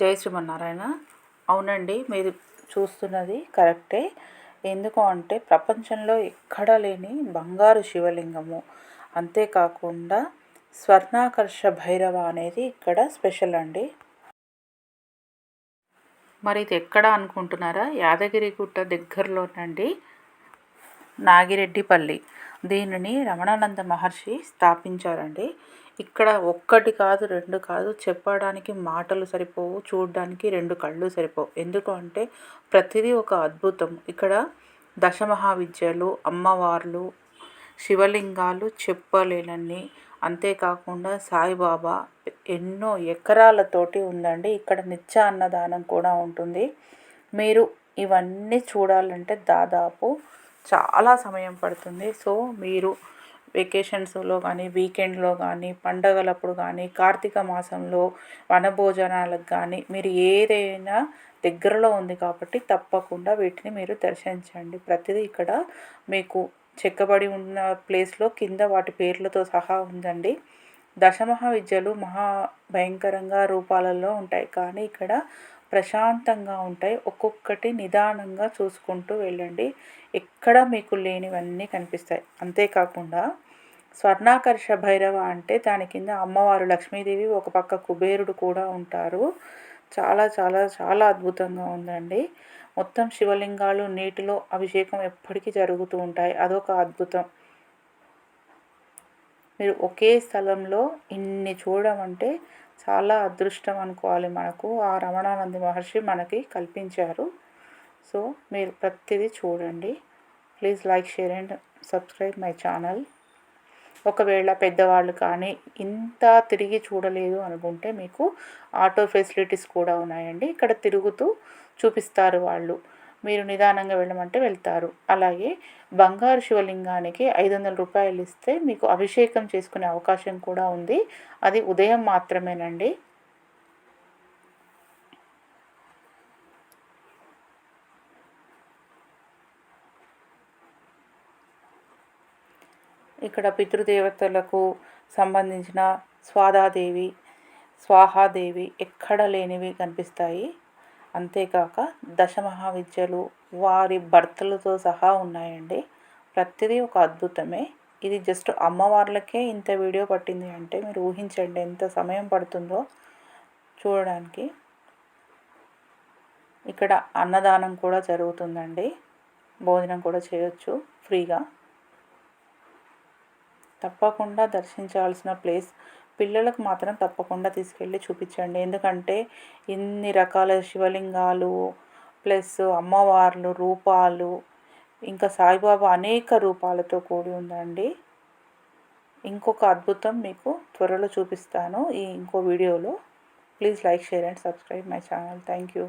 జై శ్రీమన్నారాయణ. అవునండి మీరు చూస్తున్నది కరెక్టే. ఎందుకు అంటే ప్రపంచంలో ఎక్కడా లేని బంగారు శివలింగము. అంతేకాకుండా స్వర్ణాకర్ష భైరవ అనేది ఇక్కడ స్పెషల్ అండి. మరి ఇది ఎక్కడ అనుకుంటున్నారా? యాదగిరిగుట్ట దగ్గరలోనండి నాగిరెడ్డిపల్లి. దీనిని రమణానంద మహర్షి స్థాపించారండి. ఇక్కడ ఒక్కటి కాదు రెండు కాదు. చెప్పడానికి మాటలు సరిపోవు చూడడానికి రెండు కళ్ళు సరిపోవు. ఎందుకు అంటే ప్రతిదీ ఒక అద్భుతం. ఇక్కడ దశమహావిద్యలు అమ్మవార్లు శివలింగాలు చెప్పలేనన్ని. అంతేకాకుండా సాయిబాబా ఎన్నో ఎకరాలతోటి ఉందండి. ఇక్కడ నిత్య అన్నదానం కూడా ఉంటుంది. మీరు ఇవన్నీ చూడాలంటే దాదాపు చాలా సమయం పడుతుంది. సో మీరు వెకేషన్స్లో కానీ వీకెండ్లో కానీ పండగలప్పుడు కానీ కార్తీక మాసంలో వనభోజనాలకు కానీ మీరు ఏదైనా దగ్గరలో ఉంది కాబట్టి తప్పకుండా వీటిని మీరు దర్శించండి. ప్రతిదీ ఇక్కడ మీకు చెక్కబడి ఉన్న ప్లేస్లో కింద వాటి పేర్లతో సహా ఉందండి. దశమహా విద్యలు మహా భయంకరంగా రూపాలలో ఉంటాయి. కానీ ఇక్కడ ప్రశాంతంగా ఉంటాయి. ఒక్కొక్కటి నిదానంగా చూసుకుంటూ వెళ్ళండి. ఎక్కడ మీకు లేనివన్నీ కనిపిస్తాయి. అంతేకాకుండా స్వర్ణాకర్ష భైరవ అంటే దాని కింద అమ్మవారు లక్ష్మీదేవి ఒక పక్క కుబేరుడు కూడా ఉంటారు. చాలా చాలా చాలా అద్భుతంగా ఉందండి. మొత్తం శివలింగాలు నీటిలో అభిషేకం ఎప్పటికీ జరుగుతూ ఉంటాయి. అదొక అద్భుతం. మీరు ఒకే స్థలంలో ఇన్ని చూడడం అంటే చాలా అదృష్టం అనుకోవాలి మనకు. ఆ రమణానంద మహర్షి మనకి కల్పించారు. సో మీరు ప్రతిదీ చూడండి. Please like share and subscribe my channel. ఒకవేళ పెద్దవాళ్ళు కానీ ఇంత తిరిగి చూడలేదు అనుకుంటే మీకు ఆటో ఫెసిలిటీస్ కూడా ఉన్నాయండి. ఇక్కడ తిరుగుతూ చూపిస్తారు వాళ్ళు. మీరు నిదానంగా వెళ్ళమంటే వెళ్తారు. అలాగే బంగారు శివలింగానికి ఐదు వందల రూపాయలు ఇస్తే మీకు అభిషేకం చేసుకునే అవకాశం కూడా ఉంది. అది ఉదయం మాత్రమేనండి. ఇక్కడ పితృదేవతలకు సంబంధించిన స్వాదాదేవి స్వాహాదేవి ఎక్కడ లేనివి కనిపిస్తాయి. అంతేకాక దశమహావిద్యలు వారి భర్తలతో సహా ఉన్నాయండి. ప్రతిదీ ఒక అద్భుతమే. ఇది జస్ట్ అమ్మవార్లకే ఇంత వీడియో పట్టింది అంటే మీరు ఊహించండి ఎంత సమయం పడుతుందో చూడడానికి. ఇక్కడ అన్నదానం కూడా జరుగుతుందండి. భోజనం కూడా చేయొచ్చు ఫ్రీగా. తప్పకుండా దర్శించాల్సిన ప్లేస్ పిల్లలకు మాత్రం తప్పకుండా తీసుకెళ్ళి చూపించండి. ఎందుకంటే ఇన్ని రకాల శివలింగాలు ప్లస్ అమ్మవార్లు రూపాలు ఇంకా సాయిబాబా అనేక రూపాలతో కూడి ఉందండి. ఇంకొక అద్భుతం మీకు త్వరలో చూపిస్తాను ఈ ఇంకో వీడియోలో. Please like share and subscribe my channel. Thank you.